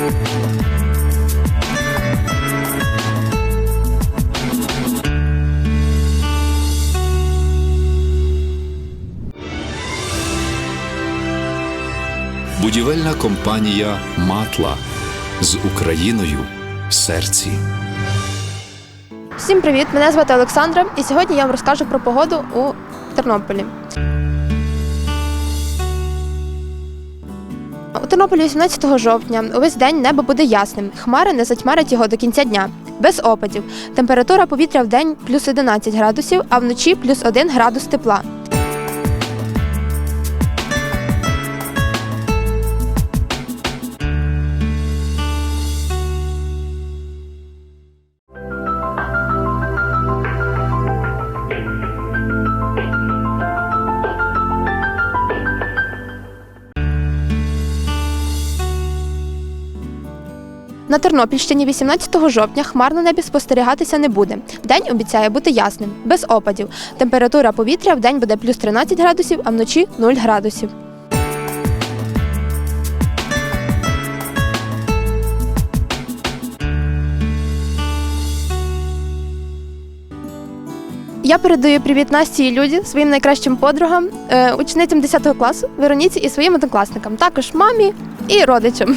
Будівельна компанія Матла з Україною в серці. Всім привіт! Мене звати Олександра, і сьогодні я вам розкажу про погоду у Тернополі. У Тернополі 18 жовтня увесь день небо буде ясним. Хмари не затьмарять його до кінця дня. Без опадів. Температура повітря в день плюс 11 градусів, а вночі плюс 1 градус тепла. На Тернопільщині 18 жовтня хмар на небі спостерігатися не буде. День обіцяє бути ясним, без опадів. Температура повітря в день буде плюс 13 градусів, а вночі 0 градусів. Я передаю привіт Насті і Люді, своїм найкращим подругам, е, ученицям 10 класу, Вероніці і своїм однокласникам, також мамі і родичам.